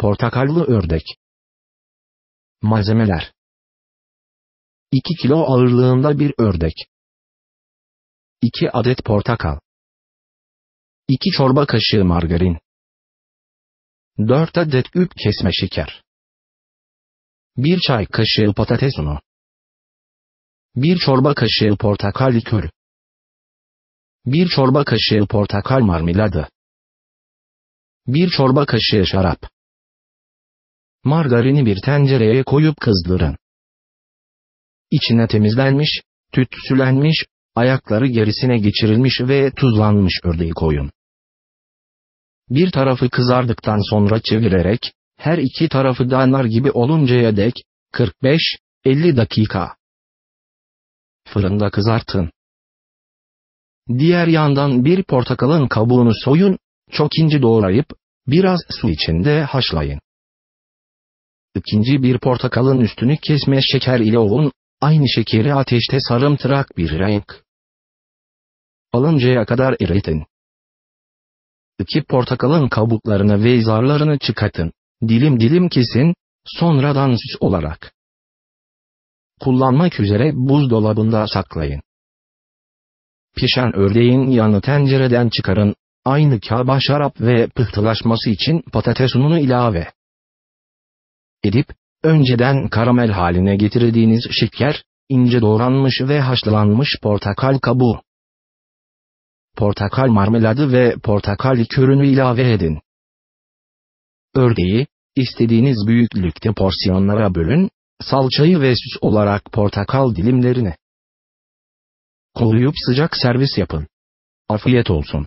Portakallı ördek. Malzemeler 2 kilo ağırlığında bir ördek. 2 adet portakal. 2 çorba kaşığı margarin. 4 adet üp kesme şeker. 1 çay kaşığı patates unu. 1 çorba kaşığı portakal likörü. 1 çorba kaşığı portakal marmeladı. 1 çorba kaşığı şarap. Margarini bir tencereye koyup kızdırın. İçine temizlenmiş, tütsülenmiş, ayakları gerisine geçirilmiş ve tuzlanmış ördeği koyun. Bir tarafı kızardıktan sonra çevirerek, her iki tarafı da nar gibi oluncaya dek, 45-50 dakika. Fırında kızartın. Diğer yandan bir portakalın kabuğunu soyun, çok ince doğrayıp, biraz su içinde haşlayın. İkinci bir portakalın üstünü kesme şeker ile ovun, aynı şekeri ateşte sarımtırak bir renk. Alıncaya kadar eritin. İki portakalın kabuklarını ve zarlarını çıkartın, dilim dilim kesin, sonradan süs olarak. Kullanmak üzere buzdolabında saklayın. Pişen ördeğin yanı tencereden çıkarın, aynı kaba şarap ve pıhtılaşması için patates ununu ilave edip, önceden karamel haline getirdiğiniz şeker, ince doğranmış ve haşlanmış portakal kabuğu, portakal marmeladı ve portakal likörünü ilave edin. Ördeği, istediğiniz büyüklükte porsiyonlara bölün, salçayı ve süs olarak portakal dilimlerini. Koruyup sıcak servis yapın. Afiyet olsun.